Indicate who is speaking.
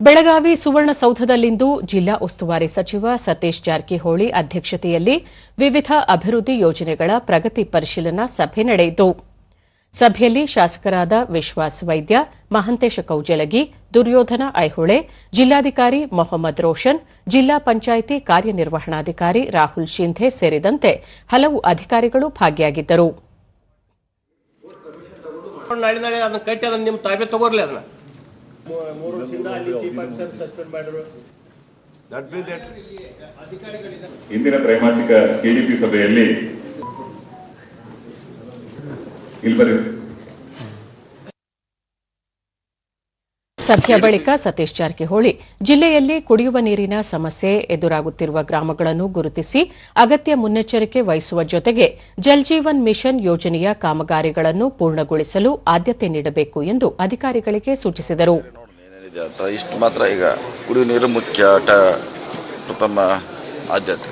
Speaker 1: ಬೆಳಗಾವಿ ಸುವರ್ಣಸೌಧದಲ್ಲಿಂದು ಜಿಲ್ಲಾ ಉಸ್ತುವಾರಿ ಸಚಿವ ಸತೀಶ್ ಜಾರಕಿಹೊಳಿ ಅಧ್ಯಕ್ಷತೆಯಲ್ಲಿ ವಿವಿಧ ಅಭಿವೃದ್ಧಿ ಯೋಜನೆಗಳ ಪ್ರಗತಿ ಪರಿಶೀಲನಾ ಸಭೆ ನಡೆಯಿತು. ಸಭೆಯಲ್ಲಿ ಶಾಸಕರಾದ ವಿಶ್ವಾಸ್ ವೈದ್ಯ, ಮಹಂತೇಶ ಕೌಜಲಗಿ, ದುರ್ಯೋಧನ ಐಹೊಳೆ, ಜಿಲ್ಲಾಧಿಕಾರಿ ಮೊಹಮ್ಮದ್ ರೋಷನ್, ಜಿಲ್ಲಾ ಪಂಚಾಯಿತಿ ಕಾರ್ಯನಿರ್ವಹಣಾಧಿಕಾರಿ ರಾಹುಲ್ ಶಿಂಧೆ ಸೇರಿದಂತೆ ಹಲವು ಅಧಿಕಾರಿಗಳು ಭಾಗಿಯಾಗಿದ್ದರು.
Speaker 2: ಮೂರು ವರ್ಷದಿಂದ ಅಲ್ಲಿ ಚೀಫ್ ಆಫೀಸರ್ ಸಸ್ಪೆಂಡ್ ಮಾಡಿದ್ರು.
Speaker 3: ಇಂದಿನ ತ್ರೈಮಾಸಿಕ ಕೆಡಿಪಿ ಸಭೆಯಲ್ಲಿ
Speaker 1: ಸಭೆಯ ಬಳಿಕ ಸತೀಶ್ ಜಾರಕಿಹೊಳಿ ಜಿಲ್ಲೆಯಲ್ಲಿ ಕುಡಿಯುವ ನೀರಿನ ಸಮಸ್ಯೆ ಎದುರಾಗುತ್ತಿರುವ ಗ್ರಾಮಗಳನ್ನು ಗುರುತಿಸಿ ಅಗತ್ಯ ಮುನ್ನೆಚ್ಚರಿಕೆ ವಹಿಸುವ ಜೊತೆಗೆ ಜಲ್ಜೀವನ್ ಮಿಷನ್ ಯೋಜನೆಯ ಕಾಮಗಾರಿಗಳನ್ನು ಪೂರ್ಣಗೊಳಿಸಲು ಆದ್ಯತೆ ನೀಡಬೇಕು ಎಂದು ಅಧಿಕಾರಿಗಳಿಗೆ ಸೂಚಿಸಿದರು.
Speaker 4: ಅಂತ ಇಷ್ಟು ಮಾತ್ರ ಈಗ ಕುಡಿಯುವ ನೀರು ಮುಖ್ಯ ಟ ಪ್ರಥಮ ಆದ್ಯತೆ.